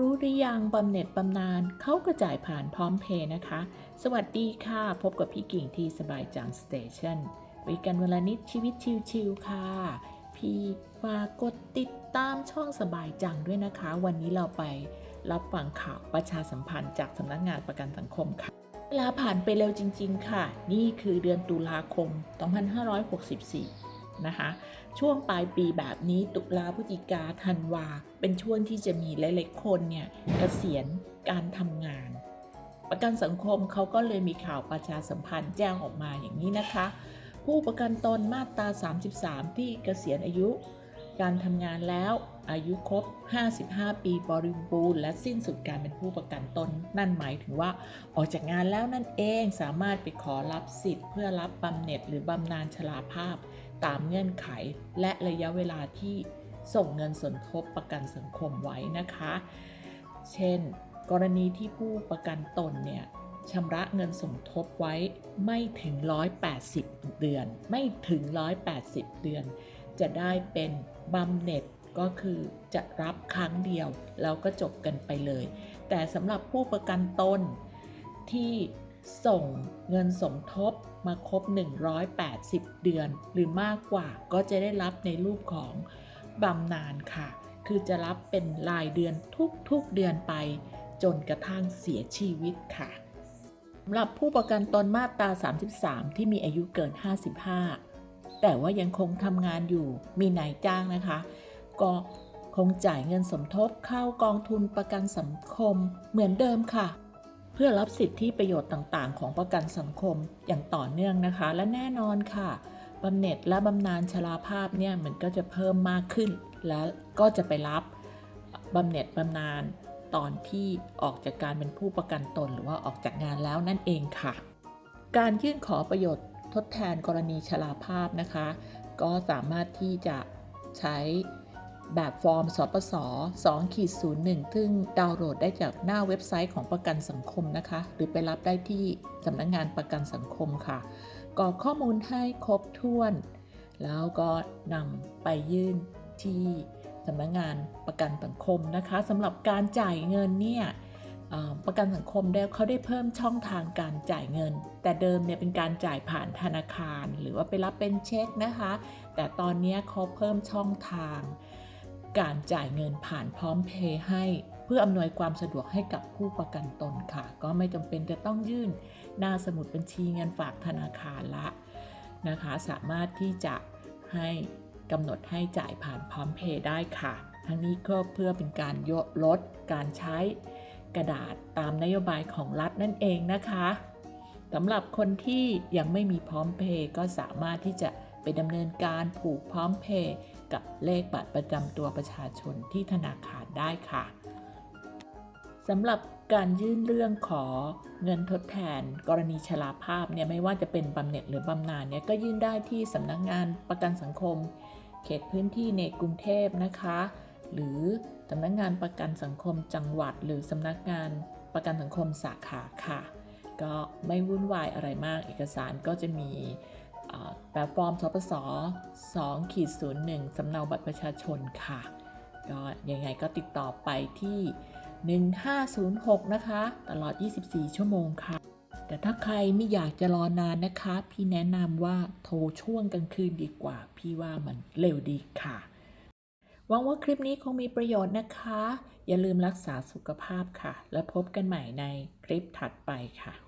รู้หรือยังบำเหน็จบำนาญเขาก็จ่ายผ่านพร้อมเพย์นะคะ สวัสดีค่ะ พบกับพี่กิ่งที่สบายจังสเตชันคุยกันเวลานิดชีวิตชิวๆค่ะ พี่ฝากกดติดตามช่องสบายจังด้วยนะคะ วันนี้เราไปรับฟังข่าวประชาสัมพันธ์จากสำนักงานประกันสังคมค่ะ เวลาผ่านไปเร็วจริง ๆ ค่ะ นี่คือเดือนตุลาคม 2564 นะคะ ช่วงปลายปีแบบนี้ตุลาพฤศจิกาธันวา เป็นช่วงที่จะมีหลายๆคนเนี่ยเกษียณการทำงาน ประกันสังคมเขาก็เลยมีข่าวประชาสัมพันธ์แจ้งออกมาอย่างนี้นะคะ ผู้ประกันตนมาตรา 33 ที่เกษียณอายุการทำงานแล้วอายุครบ 55 ปีบริบูรณ์และสิ้นสุดการเป็นผู้ประกันตน นั่นหมายถึงว่าออกจากงานแล้วนั่นเองสามารถไปขอรับสิทธิ์ เพื่อรับบำเหน็จหรือบำนาญชราภาพ ตามเงื่อนไขและระยะเวลาที่ส่งเงินสมทบประกันสังคมไว้นะคะ เช่น กรณีที่ผู้ประกันตนเนี่ยชำระเงินสมทบไว้ไม่ถึง 180 เดือน ไม่ถึง 180 เดือน จะได้เป็นบำเหน็จก็คือจะรับครั้งเดียว แล้วก็จบกันไปเลย แต่สำหรับผู้ประกันตนที่ส่งเงินสมทบ มาครบ 180 เดือน หรือมากกว่าก็จะได้รับในรูปของบำนาญค่ะ คือจะรับเป็นรายเดือนทุกๆเดือนไป จนกระทั่งเสียชีวิตค่ะสำหรับผู้ประกันตนมาตรา 33 ที่มีอายุเกิน 55 แต่ว่ายังคงทำงานอยู่มีนายจ้างนะคะ ก็คงจ่ายเงินสมทบเข้ากองทุนประกันสังคมเหมือนเดิมค่ะ เพื่อรับสิทธิประโยชน์ต่างๆ ของประกันสังคมอย่างต่อเนื่องนะคะ และแน่นอนค่ะบำเหน็จและบำนาญชราภาพเนี่ยมันก็จะเพิ่มมากขึ้น และก็จะไปรับบำเหน็จบำนาญตอนที่ออกจากการเป็นผู้ประกันตนหรือว่าออกจากงานแล้วนั่นเองค่ะ การยื่นขอประโยชน์ทดแทนกรณีชราภาพนะคะ ก็สามารถที่จะใช้ แบบฟอร์มสปส2ขีด01ซึ่งดาวน์โหลดได้จากหน้าเว็บไซต์ของประกันสังคมนะคะ หรือไปรับได้ที่สำนักงงานประกันสังคมค่ะกรอกข้อมูลให้ครบถ้วน แล้วก็นำไปยื่นที่สำนักงงานประกันสังคมนะคะสำหรับการจ่ายเงินเนี่ยประกันสังคมได้เขาได้เพิ่มช่องทางการจ่ายเงิน แต่เดิมเนี่ยเป็นการจ่ายผ่านธนาคาร หรือว่าไปรับเป็นเช็คนะคะ แต่ตอนนี้เขาเพิ่มช่องทาง การจ่ายเงินผ่านพร้อมเพย์ให้ เพื่ออำนวยความสะดวกให้กับผู้ประกันตนค่ะ ก็ไม่จำเป็นจะต้องยื่นหน้าสมุดบัญชีเงินฝากธนาคารละนะคะ สามารถที่จะให้กำหนดให้จ่ายผ่านพร้อมเพย์ได้ค่ะ ทั้งนี้ก็เพื่อเป็นการยกลดการใช้กระดาษตามนโยบายของรัฐนั่นเองนะคะสำหรับคนที่ยังไม่มีพร้อมเพย์ก็สามารถที่จะไปดำเนินการผูกพร้อมเพย์ กับเลขบัตรประจำตัวประชาชนที่ธนาคารได้ค่ะสำหรับการยื่นเรื่องขอเงินทดแทน กรณีชราภาพเนี่ยไม่ว่าจะเป็นบำเหน็จหรือบำนาญเนี่ยก็ยื่นได้ที่สำนักงานประกันสังคม เขตพื้นที่ในกรุงเทพนะคะ หรือสำนักงานประกันสังคมจังหวัด หรือสำนักงานประกันสังคมสาขาค่ะ ก็ไม่วุ่นวายอะไรมากเอกสารก็จะมี แบบฟอร์มสปส2ขีด01สำเนาบัตรประชาชนค่ะ ก็ยังไงก็ติดต่อไปที่ 1506 นะคะ ตลอด 24 ชั่วโมงค่ะ แต่ถ้าใครไม่อยากจะรอนานนะคะ พี่แนะนำว่าโทรช่วงกลางคืนดีกว่า พี่ว่ามันเร็วดีค่ะหวังว่าคลิปนี้คงมีประโยชน์นะคะ อย่าลืมรักษาสุขภาพค่ะ แล้วพบกันใหม่ในคลิปถัดไปค่ะ